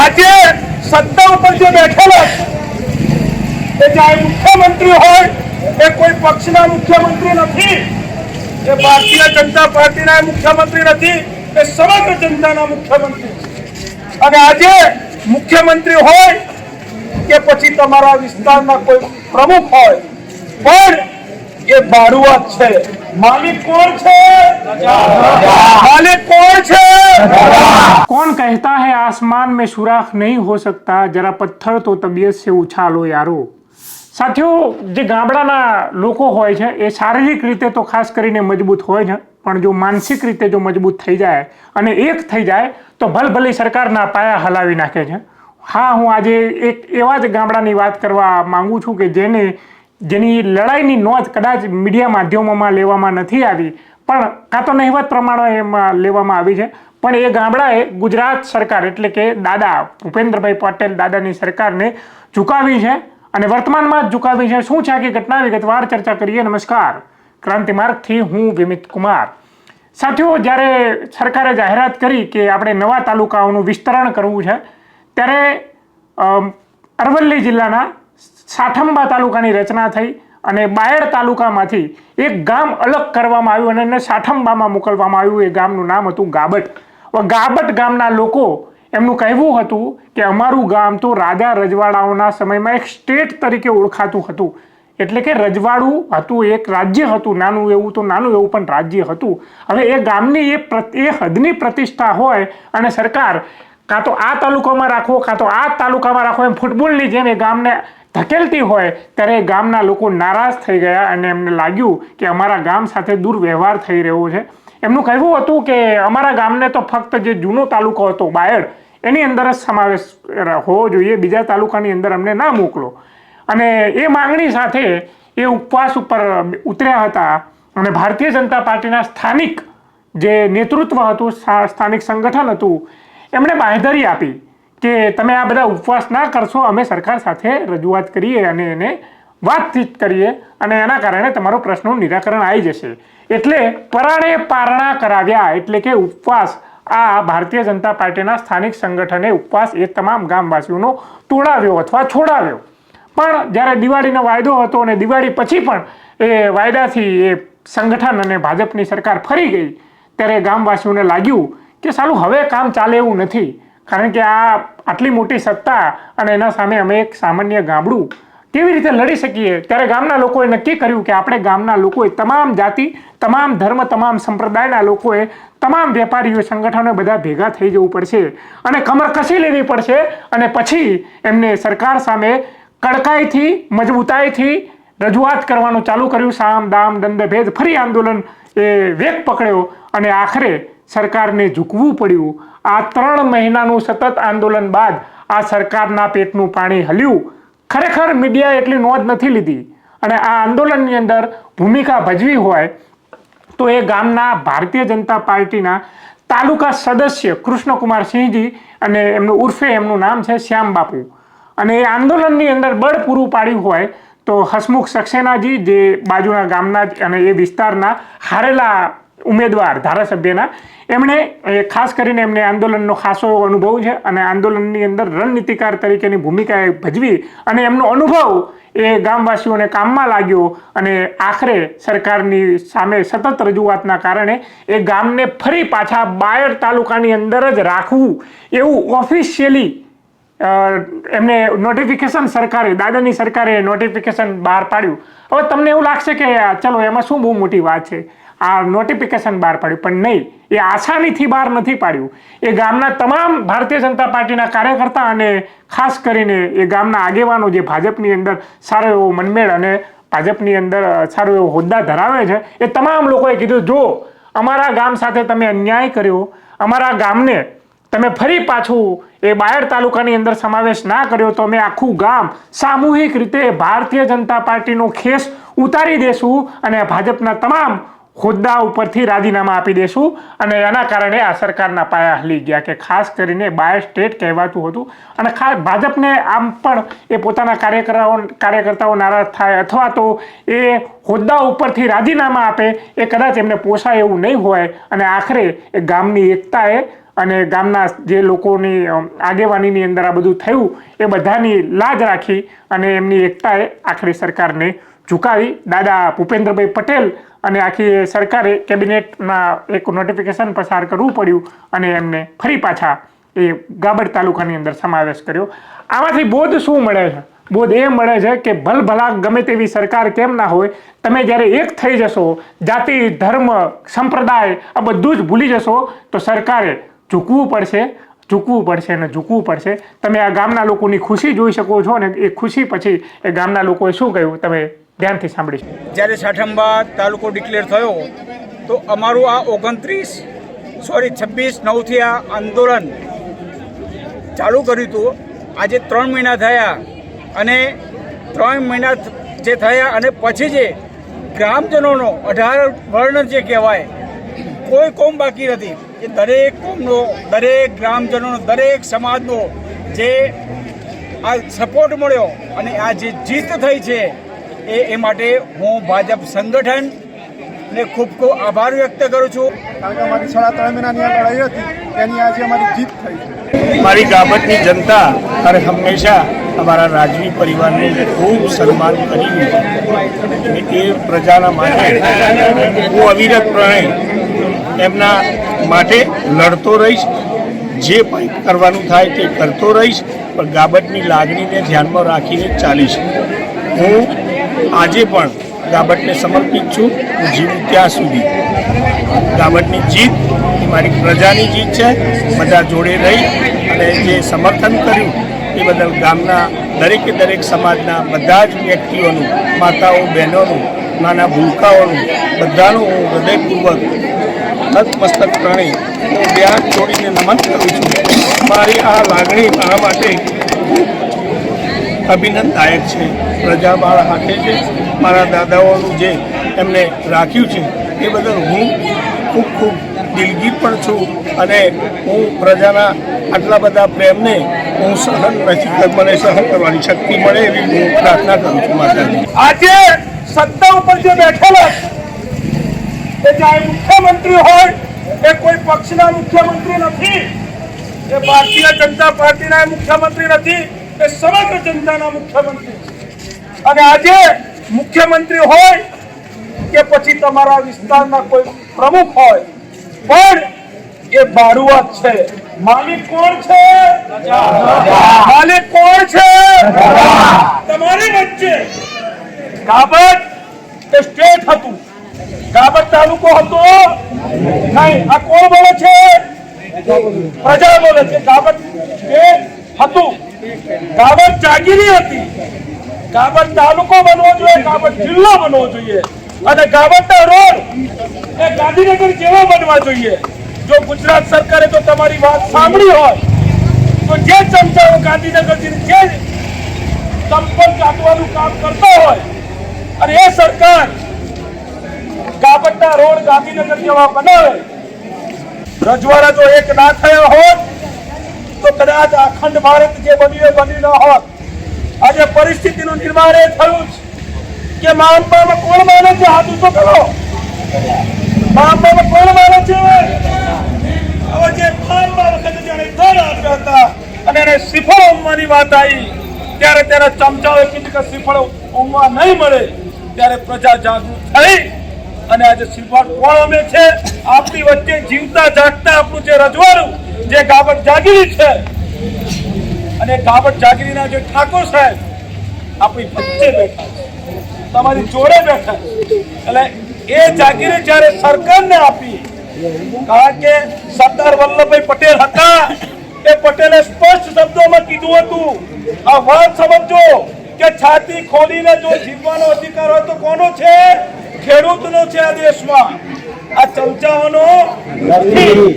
આજે સત્તા ઉપર જે બેઠેલા એ ચાહે મુખ્યમંત્રી હોય, એ કોઈ પક્ષના મુખ્યમંત્રી નથી એ ભારતીય જનતા પાર્ટીના મુખ્યમંત્રી નથી, એ સમગ્ર જનતાના મુખ્યમંત્રી અને આજે મુખ્યમંત્રી હોય કે પછી તમારા વિસ્તારના કોઈ પ્રમુખ હોય, પણ એ બારુઆત છે માલિક કોણ છે માલિક કોણ છે कौन कहता है आसमान में सुराख नहीं हो सकता जरा પથ્થર તો તબિયત સે ઉછાલો યારો સાથીઓ જે ગામડાના લોકો હોય છે એ શારીરિક રીતે તો ખાસ કરીને મજબૂત હોય છે પણ જો માનસિક રીતે જો મજબૂત થઈ જાય અને એક થઈ જાય તો ભલભલી સરકારના પાયા હલાવી નાખે છે હા હું આજે એક એવા જ ગામડાની વાત કરવા માંગુ છું કે જેને જેની લડાઈની નોંધ કદાચ મીડિયા માધ્યમોમાં લેવામાં નથી આવી, પણ કાં તો નહિવત પ્રમાણે એમાં લેવામાં આવી છે. પણ એ ગામડાએ ગુજરાત સરકાર, એટલે કે દાદા ભૂપેન્દ્રભાઈ પટેલ દાદાની સરકારને ઝુકાવી છે અને વર્તમાનમાં જ ઝુકાવી છે. શું છે કે ઘટના વિગતવાર ચર્ચા કરીએ. નમસ્કાર. ક્રાંતિ માર્ગથી હું વિમિત કુમાર. સાથીઓ, જ્યારે સરકારે જાહેરાત કરી કે આપણે નવા તાલુકાઓનું વિસ્તરણ કરવું છે, ત્યારે અરવલ્લી જિલ્લાના સાઠંબા તાલુકાની રચના થઈ અને બાયડ તાલુકામાંથી એક ગામ અલગ કરવામાં આવ્યું અને એને સાઠંબામાં મોકલવામાં આવ્યું. એ ગામનું નામ હતું ગાબટ. ગાબટ ગામના લોકો એમનું કહેવું હતું કે અમારું ગામ તો રાજા રજવાડાઓના સમયમાં એક સ્ટેટ તરીકે ઓળખાતું હતું. એટલે કે રજવાડું હતું એક રાજ્ય હતું, નાનું એવું તો નાનું એવું પણ રાજ્ય હતું. હવે એ ગામની એ એ હદની પ્રતિષ્ઠા હોય અને સરકાર કાં તો આ તાલુકામાં રાખવો, કાં તો આ તાલુકામાં રાખવો. એમ ફૂટબોલની જેમ એ ગામને ધકેલતી હોય, ત્યારે ગામના લોકો નારાજ થઈ ગયા અને એમને લાગ્યું કે અમારા ગામ સાથે દુર્વ્યવહાર થઈ રહ્યો છે. એમનું કહેવું હતું કે અમારા ગામને તો ફક્ત જે જૂનો તાલુકો હતો, બાયડ, એની અંદર જ સમાવેશ હોવો જોઈએ, બીજા તાલુકાની અંદર અમને ના મોકલો. અને એ માંગણી સાથે એ ઉપવાસ ઉપર ઉતર્યા હતા અને ભારતીય જનતા પાર્ટીના સ્થાનિક જે નેતૃત્વ હતું સ્થાનિક સંગઠન હતું એમણે બાંહેધરી આપી કે તમે આ બધા ઉપવાસ ના કરશો, અમે સરકાર સાથે રજૂઆત કરીએ અને એને વાતચીત કરીએ અને એના કારણે તમારો પ્રશ્નનું નિરાકરણ આવી જશે. એટલે પરાણે પારણા કરાવ્યા એટલે કે ઉપવાસ, આ ભારતીય જનતા પાર્ટીના સ્થાનિક સંગઠને ઉપવાસ એ તમામ ગામવાસીઓનો તોડાવ્યો અથવા છોડાવ્યો. પણ જ્યારે દિવાળીનો વાયદો હતો અને દિવાળી પછી પણ એ વાયદાથી એ સંગઠન અને ભાજપની સરકાર ફરી ગઈ, ત્યારે ગામવાસીઓને લાગ્યું કે સાલું હવે કામ ચાલે એવું નથી. કારણ કે આ આટલી મોટી સત્તા અને એના સામે અમે એક સામાન્ય ગામડું કેવી રીતે લડી શકીએ? ત્યારે ગામના લોકોએ નક્કી કર્યું કે આપણે ગામના લોકોએ તમામ જાતિ, તમામ ધર્મ, તમામ સંપ્રદાયના લોકોએ તમામ વેપારીઓ, સંગઠનો બધા ભેગા થઈ જવું પડશે અને કમર કસી લેવી પડશે અને પછી એમને સરકાર સામે કડકાઈથી, મજબૂતાઈથી રજૂઆત કરવાનું ચાલુ કર્યું. સામ, દામ, દંડ, ભેદ ફરી આંદોલન એ વેગ પકડ્યો અને આખરે સરકારને ઝૂકવું પડ્યું. આ ત્રણ મહિનાનું સતત આંદોલન બાદ આ સરકારના પેટનું પાણી હલ્યું. ખરેખર મીડિયાએ એટલી નોંધ નથી લીધી. અને આ આંદોલનની અંદર ભૂમિકા ભજવી હોય તો એ ગામના ભારતીય જનતા પાર્ટીના તાલુકા સદસ્ય કૃષ્ણકુમાર સિંહજી અને એમનું ઉર્ફે એમનું નામ છે શ્યામ બાપુ. અને એ આંદોલનની અંદર બળ પૂરું પાડ્યું હોય તો હસમુખ સક્સેનાજી જે બાજુના ગામના અને એ વિસ્તારના હારેલા ઉમેદવાર, ધારાસભ્યના. એમણે ખાસ કરીને એમને આંદોલનનો ખાસો અનુભવ છે અને આંદોલનની અંદર રણનીતિકાર તરીકેની ભૂમિકા ભજવી અને એમનો અનુભવ એ ગામવાસીઓને કામમાં લાગ્યો અને આખરે સરકારની સામે સતત રજૂઆતના કારણે એ ગામને ફરી પાછા બાયડ તાલુકાની અંદર જ રાખવું એવું ઓફિશિયલી એમને નોટિફિકેશન સરકારે, દાદાની સરકારે નોટિફિકેશન બહાર પાડ્યું. હવે તમને એવું લાગશે કે, ચલો, એમાં શું બહુ મોટી વાત છે? આ નોટિફિકેશન બહાર પાડ્યું. પણ નહીં, એ આસાનીથી બહાર નથી પાડ્યું. એ ગામના તમામ ભારતીય જનતા પાર્ટીના કાર્યકર્તા અને ખાસ કરીને એ ગામના આગેવાનો જે ભાજપની અંદર સારો એવો મનમેળ અને ભાજપની અંદર સારો એવો હોદ્દા ધરાવે છે, એ તમામ લોકોએ કીધું, જો, અમારા ગામ સાથે તમે અન્યાય કર્યો, અમારા ગામને તમે ફરી પાછું એ બાયડ તાલુકાની અંદર સમાવેશ ના કર્યો તો અમે આખું ગામ સામૂહિક રીતે ભારતીય જનતા પાર્ટીનો ખેસ ઉતારી દેશું અને ભાજપના તમામ હોદ્દા ઉપરથી રાજીનામા આપી દેશું અને એના કારણે આ સરકારના પાયા હલી ગયા કે ખાસ કરીને બાય સ્ટેટ કહેવાતું હતું. અને ખાસ ભાજપને આમ પણ એ પોતાના કાર્યકરાઓ કાર્યકર્તાઓ નારાજ થાય અથવા તો એ હોદ્દા ઉપરથી રાજીનામા આપે એ કદાચ એમને પોસાય એવું નહીં હોય અને આખરે એ ગામની એકતાએ અને ગામના જે લોકોની આગેવાનીની અંદર આ બધું થયું, એ બધાની લાજ રાખી અને એમની એકતાએ આખરી સરકારને ઝુકાવી. દાદા ભૂપેન્દ્રભાઈ પટેલ અને આખી સરકારે કેબિનેટમાં એક નોટિફિકેશન પસાર કરવું પડ્યું અને એમને ફરી પાછા એ ગાબડ તાલુકાની અંદર સમાવેશ કર્યો. આમાંથી બોધ શું મળે છે? બોધ એ મળે છે કે ભલભલા ગમે તેવી સરકાર કેમ ના હોય, તમે જ્યારે એક થઈ જશો, જાતિ, ધર્મ, સંપ્રદાય, આ બધું જ ભૂલી જશો, તો સરકારે ઝૂકવું પડશે ઝૂકવું પડશે અને ઝૂકવું પડશે. તમે આ ગામના લોકોની ખુશી જોઈ શકો છો અને એ ખુશી પછી એ ગામના લોકોએ શું કહ્યું? તમે ધ્યાનથી સાંભળી જ્યારે સાઠંબા તાલુકો ડિક્લેર થયો, તો અમારું આ ઓગણત્રીસ સોરી છવ્વીસ, નવથી આ આંદોલન ચાલુ કર્યું હતું. આજે ત્રણ મહિના થયા અને ત્રણ મહિના જે થયા અને પછી જે ગ્રામજનોનો અઢાર વર્ણ જે કહેવાય કોઈ કોમ બાકી નથી એ દરેક કોમનો દરેક ગ્રામજનોનો દરેક સમાજનો જે આ સપોર્ટ મળ્યો અને આ જે જીત થઈ છે એ એ માટે હું ભાજપ સંગઠન ને ખૂબ ખૂબ આભાર વ્યક્ત કરું છું. કારણ કે અમારી સાડા ત્રણ મહિનાની આ લડાઈ હતી તેની આજે અમારી જીત થઈ છે. મારી ગામડની જનતા અને હંમેશા અમારા રાજવી પરિવારને ખૂબ સન્માન કર્યું એ પ્રજાના માટે હું અવિરતપણે એમના માટે લડતો રહીશ. જે પણ કરવાનું થાય તે કરતો રહીશ, પણ ગાબટની લાગણીને ધ્યાનમાં રાખીને ચાલીશ. હું આજે પણ ગાબટને સમર્પિત છું. હું જીવું ત્યાં સુધી. ગાબટની જીત એ મારી પ્રજાની જીત છે. બધા જોડે રહી અને જે સમર્થન કર્યું એ બદલ ગામના દરેકે દરેક સમાજના બધા જ વ્યક્તિઓનું, માતાઓ, બહેનોનું, નાના ભૂલકાઓનું, બધાનું હું હૃદયપૂર્વક નતમસ્તક પ્રાણી હું બે હાથ જોડીને નમન કરું છું. મારી આ લાગણી મારા માટે અભિનંદદાયક છે. પ્રજા મારા હાથે છે. મારા દાદાઓનું જે એમને રાખ્યું છે, એ બદલ હું ખૂબ ખૂબ દિલગીર પણ છું અને હું પ્રજાના આટલા બધા પ્રેમને હું સહન નથી મને સહન કરવાની શક્તિ મળે એવી હું પ્રાર્થના કરું છું માતાજી. આજે સત્તા ઉપર જે બેઠેલા હોય એ કોઈ પક્ષના મુખ્યમંત્રી નથી. એ ભારતીય જનતા પાર્ટીના મુખ્યમંત્રી નથી, એ સમગ્ર જનતાના મુખ્યમંત્રી અને આજે મુખ્યમંત્રી હોય કે પછી તમારા વિસ્તારના કોઈ પ્રમુખ હોય, પણ એ બારુઆત છે. માલિક કોણ છે? માલિક કોણ છે? તમારી વચ્ચે. કાબત સ્ટેટ હતું. ગાબત તાલુકો હતો. નહીં, આ કોણ બોલે છે? પ્રજા બોલે છે ગાબત એ હતું. ગાબત જાગીરી હતી. ગાબત તાલુકો બનવો જોઈએ ગાબત જિલ્લો બનવો જોઈએ. અને ગાબતના રોડ એ ગાંધીનગર જેવો બનવા જોઈએ. જો ગુજરાત સરકારે તો તમારી વાત સાંભળી હોય, તો જે ચમચાઓ ગાંધીનગર જે સંપર્ક કાપવાનું કામ કરતો હોય અને એ સરકાર કાપડના રોડ ગાંધીનગર જેવા બનાવે. રજવાડા જો એક ના થયા હોત, તો કદાચ અખંડ ભારત જે બન્યું એ બન્યું ન હોત. આજે પરિસ્થિતિનું નિર્માણ એ થયું છે કે મા અંબામાં કોણ માને છે? હાથ ઊંચો કરો. મા કોણ માને છે? હવે જે અંબા વખતે જાણે ઘર આપ્યા હતા અને એને શ્રીફળ ઉમવાની વાત આવી, ત્યારે તેના ચમચાઓએ કીધું કે શ્રીફળ ઉમવા નહીં મળે, ત્યારે પ્રજા જાગૃત થઈ. અને આજે શ્રીફળ કોણ અમે છે? આપની વચ્ચે જીવતા જાગતા આપણું જે રજવાડું, જે ગાબટ જાગીરી છે, અને ગાબટ જાગીરીના જે ઠાકોર સાહેબ, આપણી વચ્ચે બેઠા તમારી જોડે બેઠા એટલે એ જાગીરી જ્યારે સરકારને આપી કારણ કે સરદાર વલ્લભભાઈ પટેલ હતા, એ પટેલે સ્પષ્ટ શબ્દોમાં કીધું હતું, આ વાત સમજો કે છાતી ખોલીને જો જીવવાનો અધિકાર હોય તો કોનો છે? ખેડૂતનો છે આ દેશમાં. આ ચમચાઓનો નથી.